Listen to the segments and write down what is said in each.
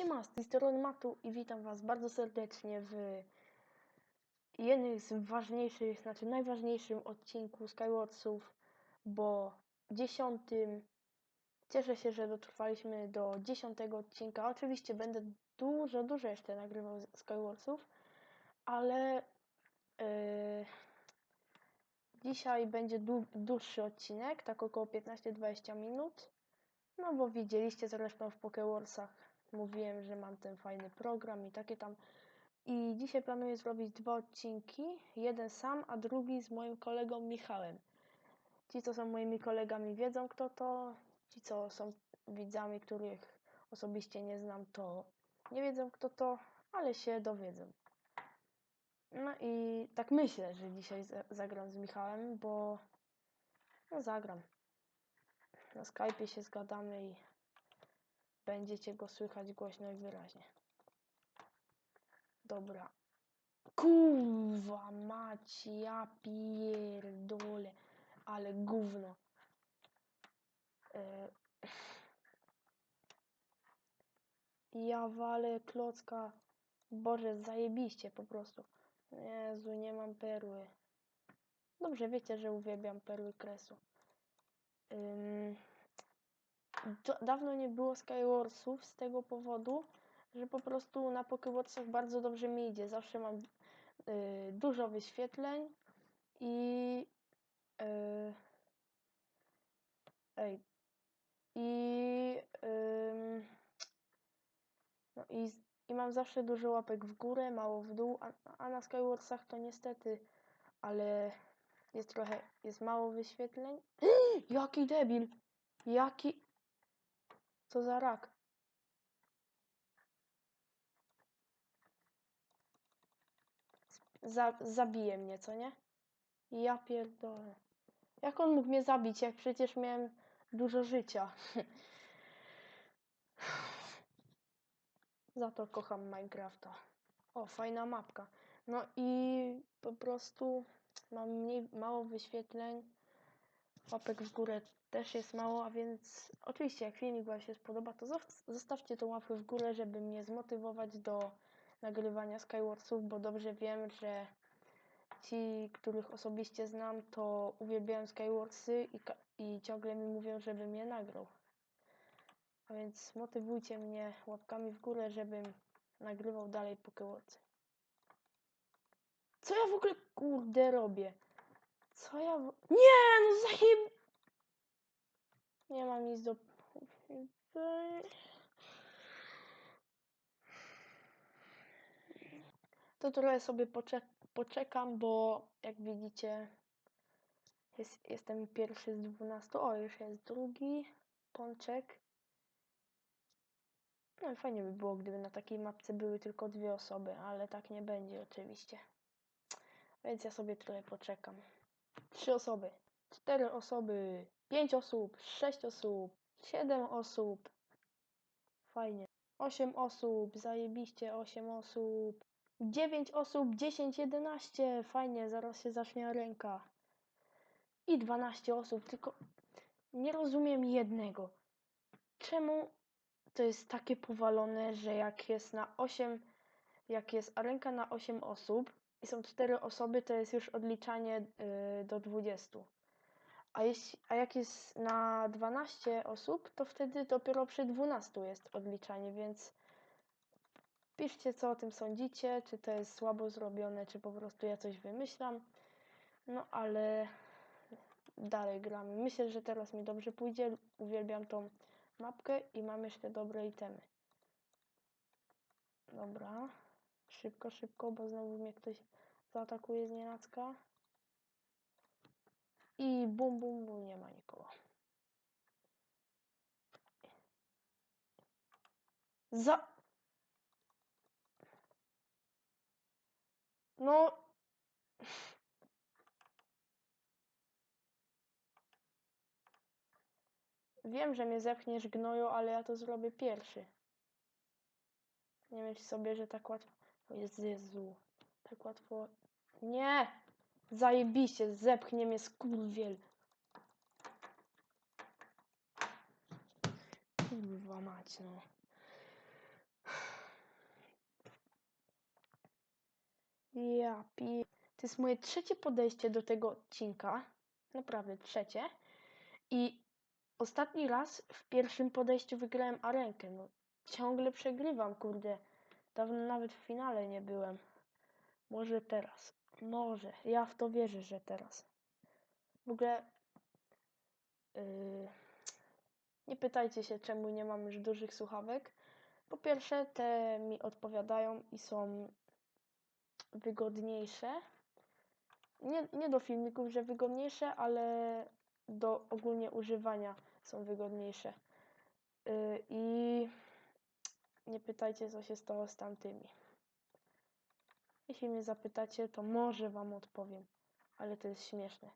Siema, z tej strony Matu i witam Was bardzo serdecznie w jednym z ważniejszych, znaczy najważniejszym odcinku Skywarsów, bo dziesiątym. Cieszę się, że dotrwaliśmy do dziesiątego odcinka. Oczywiście będę dużo, dużo jeszcze nagrywał Skywarsów, ale yy, dzisiaj będzie dłu- dłuższy odcinek, tak około 15-20 minut. No bo widzieliście zresztą w Pokewarsach mówiłem, że mam ten fajny program i takie tam. I dzisiaj planuję zrobić dwa odcinki. Jeden sam, a drugi z moim kolegą Michałem. Ci, co są moimi kolegami, wiedzą kto to. Ci, co są widzami, których osobiście nie znam, to nie wiedzą kto to, ale się dowiedzą. No i tak myślę, że dzisiaj za- zagram z Michałem, bo no zagram. Na Skype'ie się zgadamy i będziecie go słychać głośno i wyraźnie. Dobra. Kurwa mać, ja pierdolę, ale gówno. E, Ja walę klocka. Boże, zajebiście po prostu. Jezu, nie mam perły. Dobrze, wiecie, że uwielbiam perły kresu. Ym, dawno nie było Skywarsów z tego powodu, że po prostu na Pokewarsach bardzo dobrze mi idzie. Zawsze mam y, dużo wyświetleń i y, ej i ym, no i, i mam zawsze dużo łapek w górę, mało w dół, a, a na Skywarsach to niestety, ale jest trochę, jest mało wyświetleń. Jaki debil! Jaki... Co za rak? Za, zabije mnie, co nie? Ja pierdolę. Jak on mógł mnie zabić, jak przecież miałem dużo życia? Za to kocham Minecrafta. O, fajna mapka. No i po prostu mam mniej, mało wyświetleń. Łapek w górę też jest mało, a więc oczywiście jak filmik Wam się spodoba, to zostawcie tą łapkę w górę, żeby mnie zmotywować do nagrywania Skywarsów, bo dobrze wiem, że ci, których osobiście znam, to uwielbiają Skywarsy i, i ciągle mi mówią, żebym je nagrał. A więc motywujcie mnie łapkami w górę, żebym nagrywał dalej Pokewarsy. Co ja w ogóle kurde robię? Co ja w... Nie, no zajeb... Nie mam nic do... To trochę sobie poczek poczekam, bo jak widzicie jest, jestem pierwszy z 12. O, już jest drugi pączek. No i fajnie by było, gdyby na takiej mapce były tylko dwie osoby, ale tak nie będzie oczywiście. Więc ja sobie trochę poczekam. Trzy osoby, cztery osoby, pięć osób, sześć osób, siedem osób. Fajnie. Osiem osób, zajebiście osiem osób. dziewięć osób, dziesięć, jedenaście. Fajnie, zaraz się zacznie ręka. I 12 osób, tylko nie rozumiem jednego. Czemu to jest takie powalone, że jak jest na 8, jak jest arenka na 8 osób i są 4 osoby, to jest już odliczanie y, do 20. A, jeśli, a jak jest na 12 osób, to wtedy dopiero przy 12 jest odliczanie, więc piszcie co o tym sądzicie, czy to jest słabo zrobione, czy po prostu ja coś wymyślam. No ale dalej gramy. Myślę, że teraz mi dobrze pójdzie. Uwielbiam tą mapkę i mam jeszcze dobre itemy. Dobra. Szybko, szybko, bo znowu mnie ktoś zaatakuje z nienacka. I bum, bum, bum, nie ma nikogo. Za... No... Wiem, że mnie zepchniesz gnoju, ale ja to zrobię pierwszy. Nie myśl sobie, że tak łatwo... O Jezu, tak łatwo... Nie! Zajebiście, zepchnie mnie skurwiel. Kurwa mać, no. Ja pi... To jest moje trzecie podejście do tego odcinka. Naprawdę trzecie. I ostatni raz w pierwszym podejściu wygrałem arenkę. No, ciągle przegrywam, kurde. Dawno nawet w finale nie byłem. Może teraz. Może. Ja w to wierzę, że teraz. W ogóle... Yy, nie pytajcie się, czemu nie mam już dużych słuchawek. Po pierwsze, te mi odpowiadają i są wygodniejsze. Nie, nie do filmików, że wygodniejsze, ale do ogólnie używania są wygodniejsze. Yy, I nie pytajcie, co się stało z tamtymi. Jeśli mnie zapytacie, to może wam odpowiem, ale to jest śmieszne.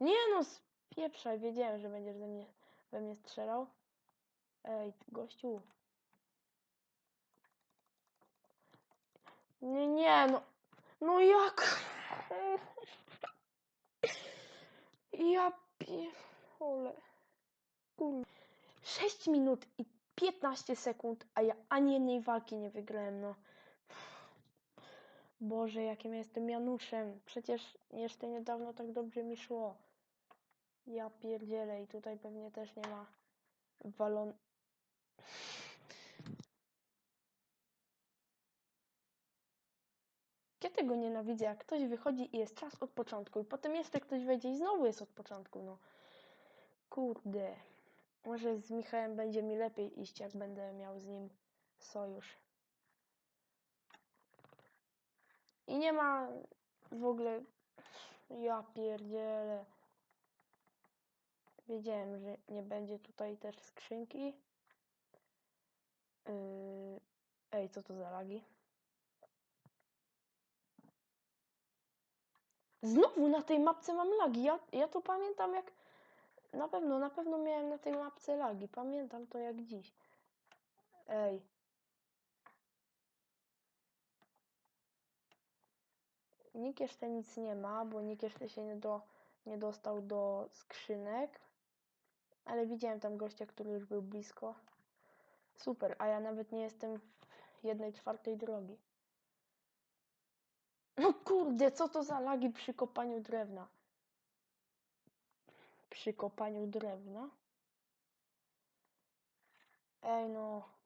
Nie no, spieprzaj, wiedziałem, że będziesz ze mnie, we mnie strzelał. Ej, gościu. Nie, nie, no. No jak? Ja pierdolę. Kur... 6 minut i 15 sekund, a ja ani jednej walki nie wygrałem, no. Boże, jakim ja jestem Januszem. Przecież jeszcze niedawno tak dobrze mi szło. Ja pierdzielę i tutaj pewnie też nie ma walon... Ja tego nienawidzę, jak ktoś wychodzi i jest czas od początku i potem jeszcze ktoś wejdzie i znowu jest od początku, no. Kurde. Może z Michałem będzie mi lepiej iść, jak będę miał z nim sojusz. I nie ma w ogóle... Ja pierdzielę. Wiedziałem, że nie będzie tutaj też skrzynki. Yy... Ej, co to za lagi? Znowu na tej mapce mam lagi. Ja, ja to pamiętam jak... Na pewno, na pewno miałem na tej mapce lagi. Pamiętam to jak dziś. Ej. Nikt jeszcze nic nie ma, bo nikt jeszcze się nie, do, nie dostał do skrzynek. Ale widziałem tam gościa, który już był blisko. Super, a ja nawet nie jestem w jednej czwartej drogi. No kurde, co to za lagi przy kopaniu drewna? Przy kopaniu drewna? Ej no.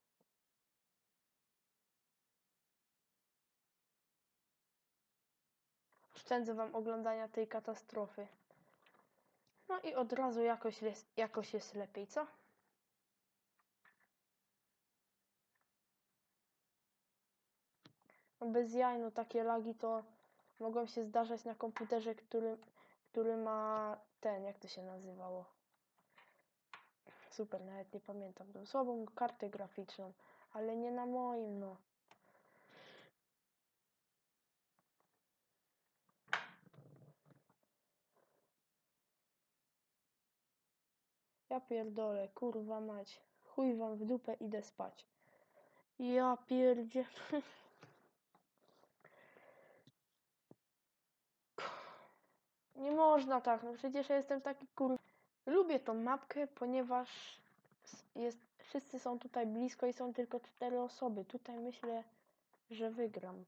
Oszczędzę wam oglądania tej katastrofy. No i od razu jakoś jest, jakoś jest lepiej, co? No bez jaj, no takie lagi to mogą się zdarzać na komputerze, który, który ma ten, jak to się nazywało? Super, nawet nie pamiętam. Tą słabą kartę graficzną, ale nie na moim, no. Ja pierdolę, kurwa mać. Chuj wam w dupę, idę spać. Ja pierdzie... Nie można tak, no przecież ja jestem taki kur... Lubię tą mapkę, ponieważ jest, wszyscy są tutaj blisko i są tylko cztery osoby. Tutaj myślę, że wygram.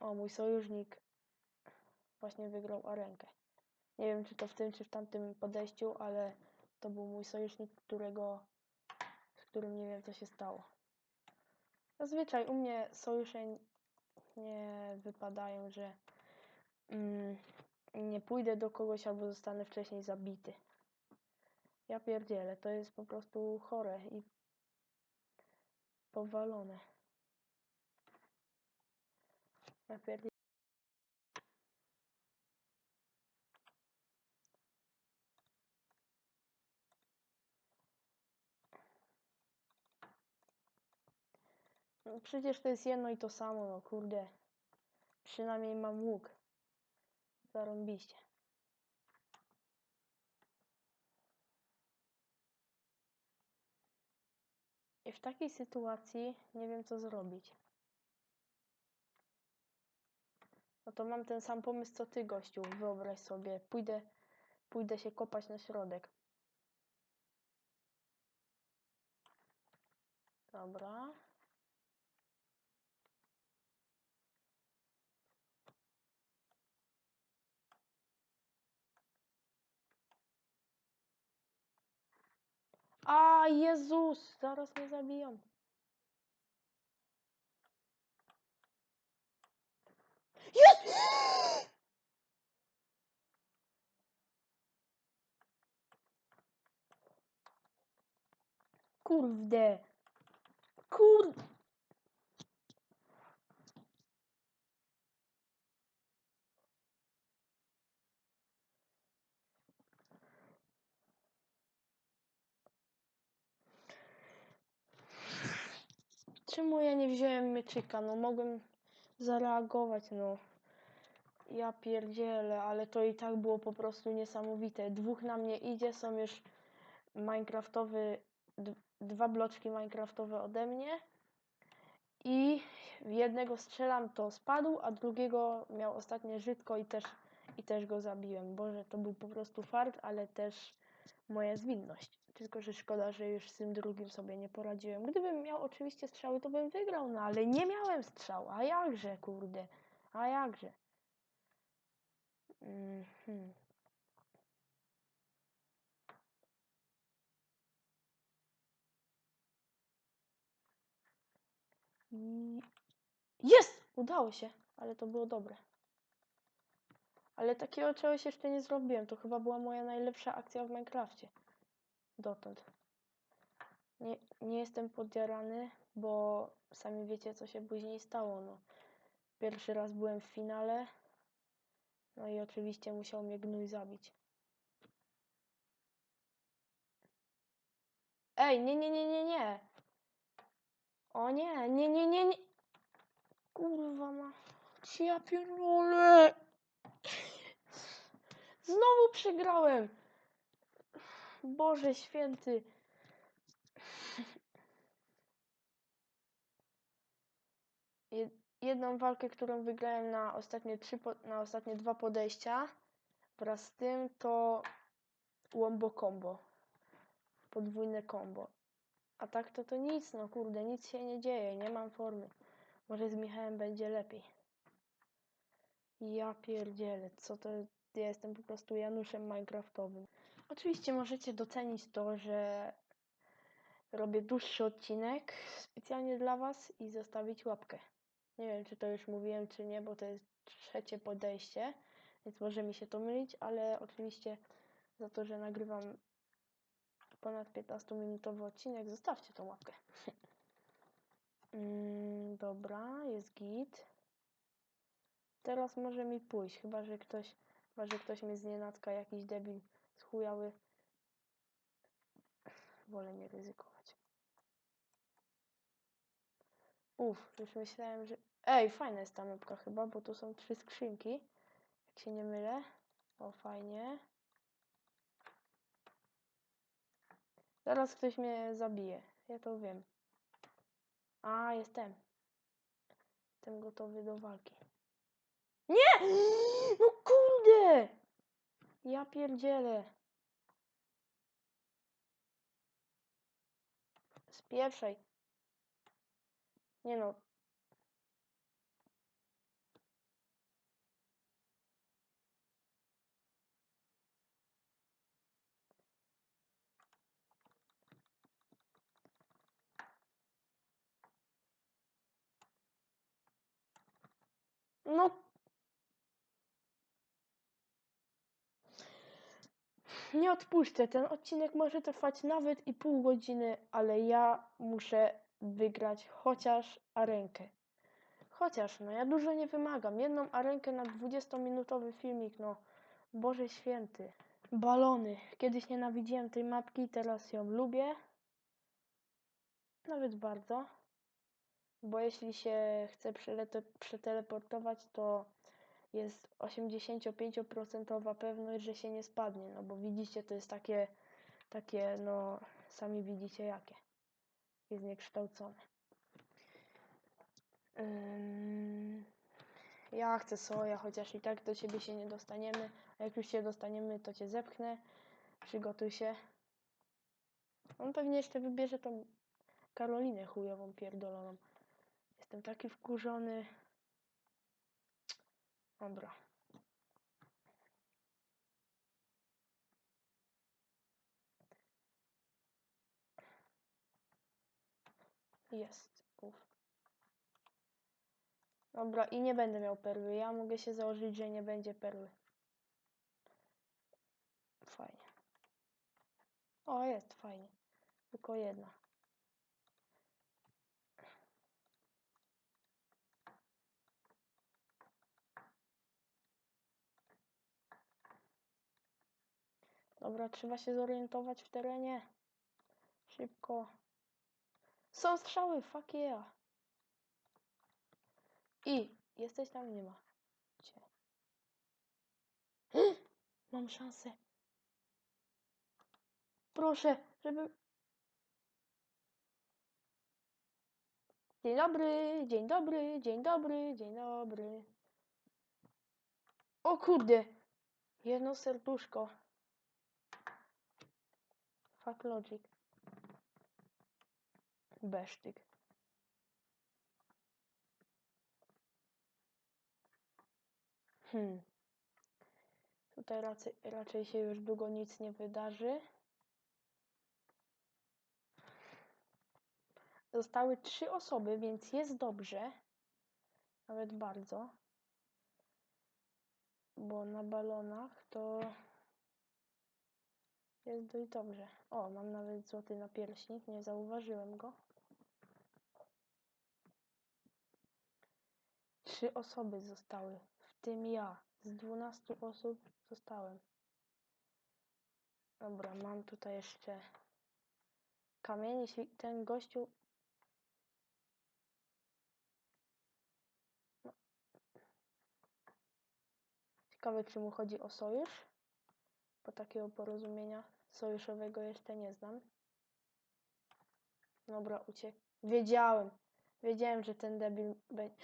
O, mój sojusznik właśnie wygrał arenkę. Nie wiem, czy to w tym, czy w tamtym podejściu, ale to był mój sojusznik, którego, z którym nie wiem, co się stało. Zazwyczaj u mnie sojusze nie wypadają, że mm, nie pójdę do kogoś albo zostanę wcześniej zabity. Ja pierdzielę, to jest po prostu chore i powalone. Ja pierdzielę. Przecież to jest jedno i to samo, no kurde. Przynajmniej mam łuk. Zarąbiście. I w takiej sytuacji nie wiem co zrobić. No to mam ten sam pomysł co ty, gościu. Wyobraź sobie, pójdę, pójdę się kopać na środek. Dobra. A Jezus, zaraz mnie zabiją. Jest! Kurde. Kurde. Czemu ja nie wziąłem mieczyka? No mogłem zareagować, no. Ja pierdzielę, ale to i tak było po prostu niesamowite. Dwóch na mnie idzie, są już Minecraftowy, dwa bloczki Minecraftowe ode mnie i jednego strzelam, to spadł, a drugiego miał ostatnie żytko i też, i też go zabiłem. Boże, to był po prostu fart, ale też moja zwinność. Tylko, że szkoda, że już z tym drugim sobie nie poradziłem. Gdybym miał oczywiście strzały, to bym wygrał, no ale nie miałem strzał. A jakże, kurde. A jakże. Mhm. I... Jest! Udało się, ale to było dobre. Ale takiego czegoś jeszcze nie zrobiłem. To chyba była moja najlepsza akcja w Minecrafcie. Dotąd. Nie, nie jestem podjarany, bo sami wiecie, co się później stało. No. Pierwszy raz byłem w finale. No i oczywiście musiał mnie gnój zabić. Ej, nie, nie, nie, nie, nie. O nie, nie, nie, nie, nie. Kurwa ma. Ja pierdolę. Znowu przegrałem. Boże święty. Jed- Jedną walkę, którą wygrałem na ostatnie, trzy na ostatnie dwa podejścia wraz z tym to łombo combo. Podwójne combo. A tak to to nic, no kurde, nic się nie dzieje, nie mam formy. Może z Michałem będzie lepiej. Ja pierdzielę, co to... Ja jestem po prostu Januszem Minecraftowym. Oczywiście możecie docenić to, że robię dłuższy odcinek specjalnie dla Was i zostawić łapkę. Nie wiem, czy to już mówiłem, czy nie, bo to jest trzecie podejście, więc może mi się to mylić, ale oczywiście za to, że nagrywam ponad 15-minutowy odcinek, zostawcie tą łapkę. Mm, dobra, jest git. Teraz może mi pójść, chyba że ktoś, chyba że ktoś mnie znienacka, jakiś debil schujały. Wolę nie ryzykować. Uff, już myślałem, że... Ej, fajna jest ta mapka chyba, bo tu są trzy skrzynki, jak się nie mylę. O, fajnie. Zaraz ktoś mnie zabije, ja to wiem. A, jestem. Jestem gotowy do walki. Nie! No kurde! Ja pierdzielę. Spieprzaj. Nie no. No. Nie odpuszczę. Ten odcinek może trwać nawet i pół godziny, ale ja muszę wygrać chociaż arenkę. Chociaż, no ja dużo nie wymagam. Jedną arenkę na 20-minutowy filmik, no. Boże święty. Balony. Kiedyś nienawidziłem tej mapki, teraz ją lubię. Nawet bardzo. Bo jeśli się chce przeteleportować, to jest 85% pewność, że się nie spadnie. No bo widzicie, to jest takie, takie, no, sami widzicie jakie. Jest niekształcone. Ja chcę soja, chociaż i tak do ciebie się nie dostaniemy. A jak już się dostaniemy, to cię zepchnę. Przygotuj się. On pewnie jeszcze wybierze tą Karolinę chujową pierdoloną. Jestem taki wkurzony. Dobra. Jest. Uf. Dobra, i nie będę miał perły. Ja mogę się założyć, że nie będzie perły. Fajnie. O, jest fajnie. Tylko jedna. Dobra, trzeba się zorientować w terenie. Szybko. Są strzały, fuck yeah. I, jesteś tam? Nie ma. Cię. Mam szansę. Proszę, żeby... Dzień dobry, dzień dobry, dzień dobry, dzień dobry. O kurde. Jedno serduszko. Fuck logic. Hmm. Tutaj raczej, raczej się już długo nic nie wydarzy. Zostały trzy osoby, więc jest dobrze. Nawet bardzo. Bo na balonach to jest dość dobrze. O, mam nawet złoty napierśnik, nie zauważyłem go. Trzy osoby zostały, w tym ja. Z 12 osób zostałem. Dobra, mam tutaj jeszcze kamień. Jeśli ten gościu. No. Ciekawe, czy mu chodzi o sojusz? Bo takiego porozumienia sojuszowego jeszcze nie znam. Dobra, uciekł. Wiedziałem. Wiedziałem, że ten debil będzie.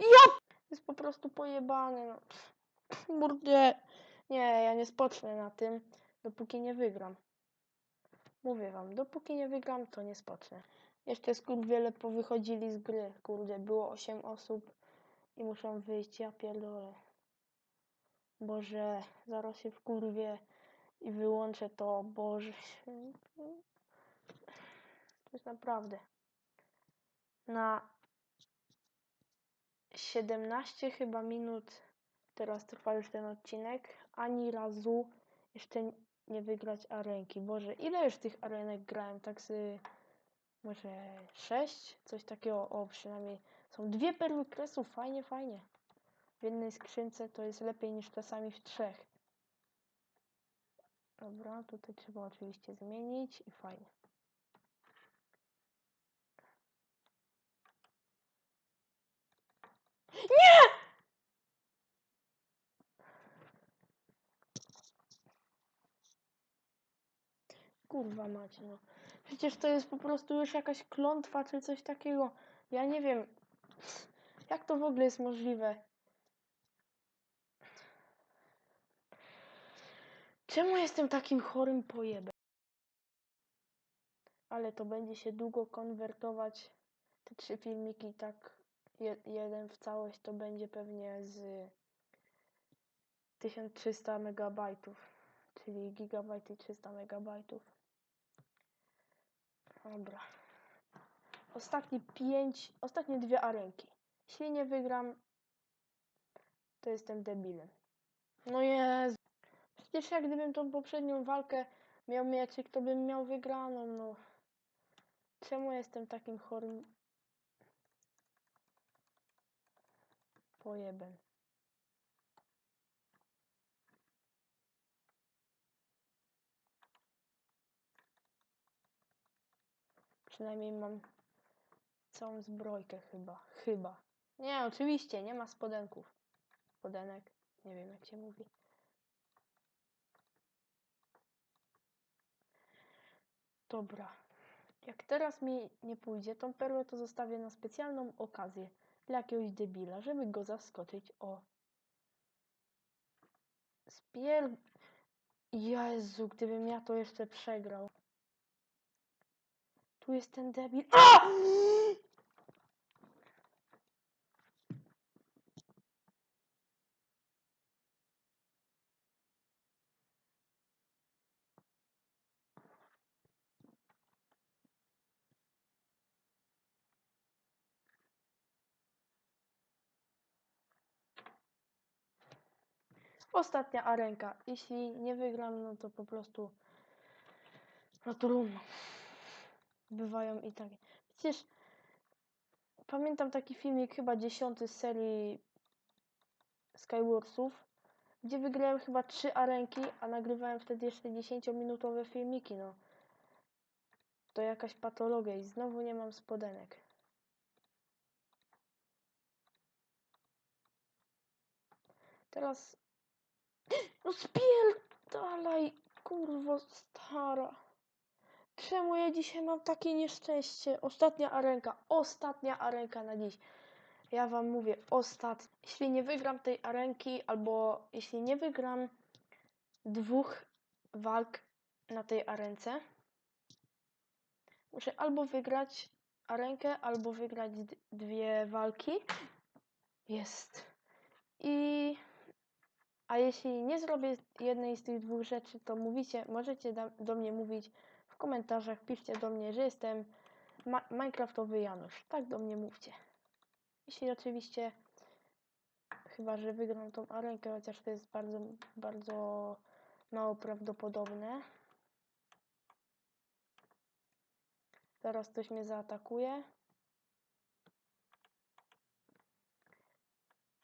Ja! Jest po prostu pojebany, no. Kurde. Nie, ja nie spocznę na tym, dopóki nie wygram. Mówię wam, dopóki nie wygram, to nie spocznę. Jeszcze wiele powychodzili z gry, kurde, było 8 osób i muszą wyjść, ja pierdolę. Boże, zaraz się wkurwię i wyłączę to, Boże. To jest naprawdę. Na 17 chyba minut teraz trwa już ten odcinek. Ani razu jeszcze nie wygrać arenki. Boże, ile już tych arenek grałem? Tak z może 6? Coś takiego. O, przynajmniej są dwie perły kresu. Fajnie, fajnie. W jednej skrzynce to jest lepiej niż czasami w trzech. Dobra, tutaj trzeba oczywiście zmienić i fajnie. Kurwa macie, no. Przecież to jest po prostu już jakaś klątwa czy coś takiego. Ja nie wiem. Jak to w ogóle jest możliwe? Czemu jestem takim chorym pojebem? Ale to będzie się długo konwertować. Te trzy filmiki, tak je, jeden w całość to będzie pewnie z 1300 megabajtów, czyli gigabajt i 300 megabajtów. Dobra. Ostatnie pięć, ostatnie dwie arenki. Jeśli nie wygram, to jestem debilem. No Jezu. Przecież jak gdybym tą poprzednią walkę miał mieczyk, to bym miał wygraną, no. Czemu jestem takim chorym pojebem? Przynajmniej mam całą zbrojkę chyba. Chyba. Nie, oczywiście, nie ma spodenków. Spodenek. Nie wiem jak się mówi. Dobra. Jak teraz mi nie pójdzie, tą perłę to zostawię na specjalną okazję. Dla jakiegoś debila, żeby go zaskoczyć. O. Spier... Jezu, gdybym ja to jeszcze przegrał. Tu jest ten debil. A! Ostatnia arenka. Jeśli nie wygram, no to po prostu gratuluję. Bywają i takie. Przecież pamiętam taki filmik, chyba dziesiąty z serii Skywarsów, gdzie wygrałem chyba trzy arenki, a nagrywałem wtedy jeszcze 10-minutowe filmiki, no. To jakaś patologia i znowu nie mam spodenek. Teraz... No spierdalaj, kurwo stara. Czemu ja dzisiaj mam takie nieszczęście? Ostatnia arenka, ostatnia arenka na dziś. Ja wam mówię, ostatnia. Jeśli nie wygram tej arenki, albo jeśli nie wygram dwóch walk na tej arence, muszę albo wygrać arenkę, albo wygrać dwie walki. Jest. I a jeśli nie zrobię jednej z tych dwóch rzeczy, to mówicie, możecie do mnie mówić komentarzach, piszcie do mnie, że jestem ma Minecraftowy Janusz. Tak do mnie mówcie. Jeśli oczywiście, chyba że wygram tą arenkę, chociaż to jest bardzo, bardzo mało prawdopodobne. Zaraz ktoś mnie zaatakuje.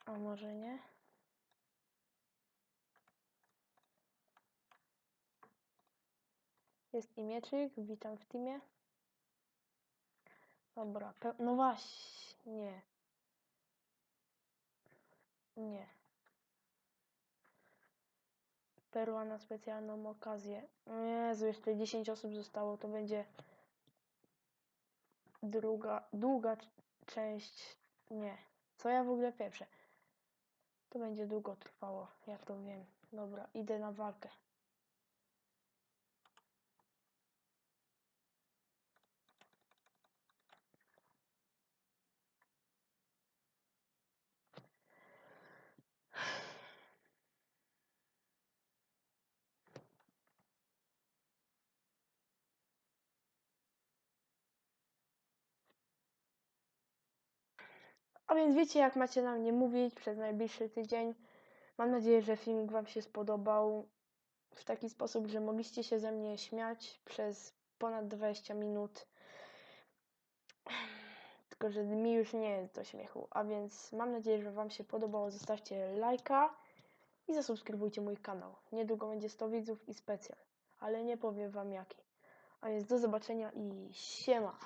A może nie? Jest i witam w teamie. Dobra, no właśnie, nie. Perła na specjalną okazję. Jezu, jeszcze 10 osób zostało, to będzie druga, długa część. Nie. Co ja w ogóle pieprzę? To będzie długo trwało, ja to wiem. Dobra, idę na walkę. A więc wiecie, jak macie na mnie mówić przez najbliższy tydzień. Mam nadzieję, że filmik Wam się spodobał w taki sposób, że mogliście się ze mnie śmiać przez ponad 20 minut. Tylko, że mi już nie jest do śmiechu. A więc mam nadzieję, że Wam się podobało. Zostawcie lajka i zasubskrybujcie mój kanał. Niedługo będzie 100 widzów i specjal, ale nie powiem Wam jaki. A więc do zobaczenia i siema.